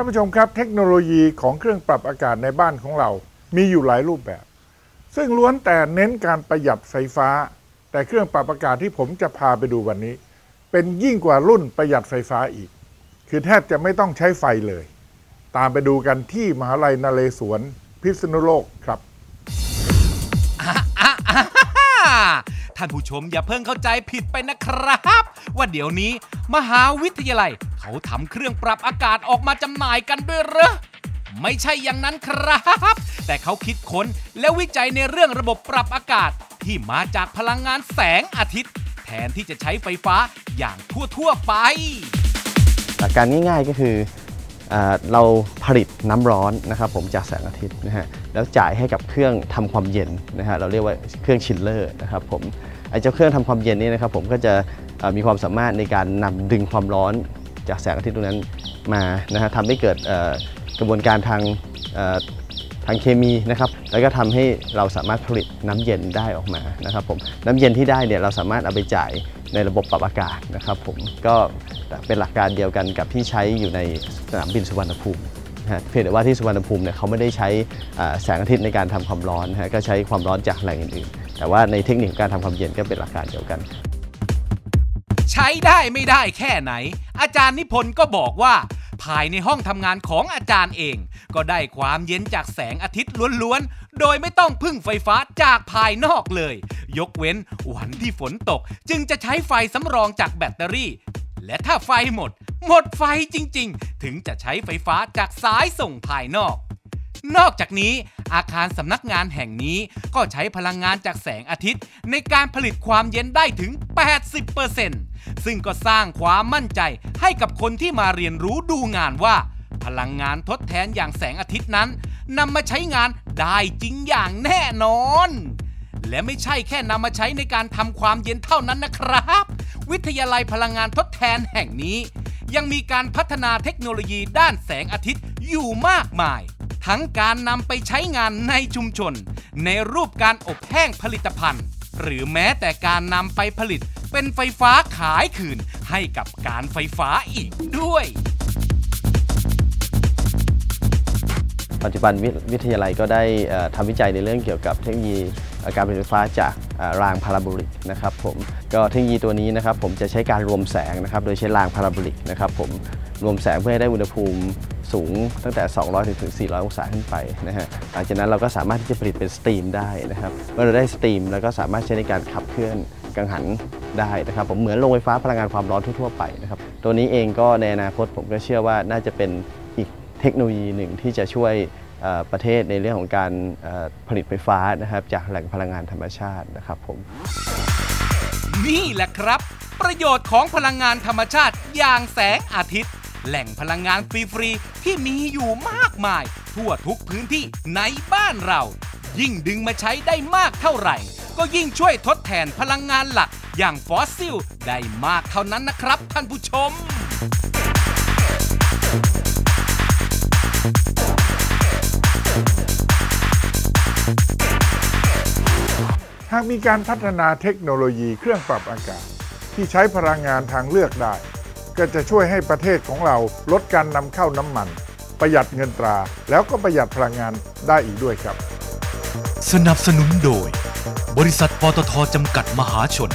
ท่านผู้ชมครับเทคโนโลยีของเครื่องปรับอากาศในบ้านของเรา มีอยู่หลายรูปแบบ ซึ่งล้วนแต่เน้นการประหยัดไฟฟ้า แต่เครื่องปรับอากาศที่ผมจะพาไปดูวันนี้ เป็นยิ่งกว่ารุ่นประหยัดไฟฟ้าอีก คือแทบจะไม่ต้องใช้ไฟเลย ตามไปดูกันที่มหาลัยนเรศวรพิษณุโลกครับ ท่านผู้ชมอย่าเพิ่งเข้าใจผิดไปนะครับ ว่าเดี๋ยวนี้ มหาวิทยาลัยเขาทำเครื่องปรับอากาศออกมาจำหน่ายกันด้วยเหรอไม่ใช่อย่างนั้นครับ แต่เขาคิดค้นและวิจัยในเรื่องระบบปรับอากาศ ที่มาจากพลังงานแสงอาทิตย์ แทนที่จะใช้ไฟฟ้าอย่างทั่วๆไป หลักการง่ายๆก็คือ เราผลิตน้ำร้อนนะครับผมจากแสงอาทิตย์นะฮะแล้วจ่ายให้กับเครื่องทำความเย็นนะฮะเราเรียกว่าเครื่องชิลเลอร์นะครับผมไอ้เจ้าเครื่องทำความเย็นนี่นะครับผมก็จะมีความสามารถในการนำดึงความร้อนจากแสงอาทิตย์ตรงนั้นมานะฮะทำให้เกิดกระบวนการทางทางเคมีนะครับแล้วก็ทำให้เราสามารถผลิตน้ำเย็นได้ออกมานะครับผมน้ำเย็นที่ได้เนี่ยเราสามารถเอาไปจ่าย ในระบบปรับอากาศนะครับผมก็เป็นหลักการเดียวกันกับที่ใช้อยู่ในสนามบินสุวรรณภูมินะเพียงแต่ว่าที่สุวรรณภูมิเนี่ยเขาไม่ได้ใช้แสงอาทิตย์ในการทำความร้อนนะฮะก็ใช้ความร้อนจากแหล่งอื่นๆ แต่ว่าในเทคนิคการทำความเย็นก็เป็นหลักการเดียวกัน ใช้ได้ไม่ได้แค่ไหน อาจารย์นิพนธ์ก็บอกว่า ภายในห้องทำงานของอาจารย์เอง ก็ได้ความเย็นจากแสงอาทิตย์ล้วนๆ โดยไม่ต้องพึ่งไฟฟ้าจากภายนอกเลย ยกเว้นวันที่ฝนตก จึงจะใช้ไฟสำรองจากแบตเตอรี่ และถ้าไฟหมด หมดไฟจริงๆ ถึงจะใช้ไฟฟ้าจากสายส่งภายนอกนอกจากนี้อาคารสำนักงานแห่งนี้ก็ใช้พลังงานจากแสงอาทิตย์ ในการผลิตความเย็นได้ถึง 80% ซึ่งก็สร้างความมั่นใจให้กับคนที่มาเรียนรู้ดูงานว่า พลังงานทดแทนอย่างแสงอาทิตย์นั้นนำมาใช้งานได้จริงอย่างแน่นอน และไม่ใช่แค่นำมาใช้ในการทำความเย็นเท่านั้นนะครับ วิทยาลัยพลังงานทดแทนแห่งนี้ ยังมีการพัฒนาเทคโนโลยีด้านแสงอาทิตย์อยู่มากมาย ทั้งการนำไปใช้งานในชุมชน ในรูปการอบแห้งผลิตภัณฑ์ หรือแม้แต่การนำไปผลิต เป็นไฟฟ้าขายคืนให้กับการไฟฟ้าอีกด้วย ปัจจุบันวิทยาลัยก็ได้ทำวิจัยในเรื่องเกี่ยวกับเทคโนโลยีการผลิตไฟฟ้าจากรางพาราโบลิกนะครับผมก็เทคโนโลยีตัวนี้นะครับผมจะใช้การรวมแสงนะครับโดยใช้รางพาราโบลิกนะครับผมรวมแสงเพื่อให้ได้อุณหภูมิสูงตั้งแต่ 200 ถึง 400 องศาขึ้นไปนะฮะหลังจากนั้นเราก็สามารถที่จะผลิตเป็นสตรีมได้นะครับ เมื่อเราได้สตรีมเราก็สามารถใช้ในการขับเคลื่อนกังหัน ได้นะครับผมเหมือนโรงไฟฟ้าพลังงานความร้อนทั่วๆไปนะครับตัวนี้เองก็ในอนาคตผมก็เชื่อว่าน่าจะเป็นอีกเทคโนโลยีหนึ่งที่จะช่วยประเทศในเรื่องของการผลิตไฟฟ้านะครับจากแหล่งพลังงานธรรมชาตินะครับผมนี่แหละครับ ประโยชน์ของพลังงานธรรมชาติอย่างแสงอาทิตย์ แหล่งพลังงานฟรีๆที่มีอยู่มากมาย ทั่วทุกพื้นที่ในบ้านเรา ยิ่งดึงมาใช้ได้มากเท่าไหร่ ก็ยิ่งช่วยทดแทนพลังงานหลัก อย่างฟอสซิลได้มากเท่านั้นนะครับท่านผู้ชม หากมีการพัฒนาเทคโนโลยีเครื่องปรับอากาศ ที่ใช้พลังงานทางเลือกได้ ก็จะช่วยให้ประเทศของเราลดการนำเข้าน้ำมัน ประหยัดเงินตราแล้วก็ประหยัดพลังงานได้อีกด้วยครับ สนับสนุนโดย บริษัทปตทจำกัดมหาชน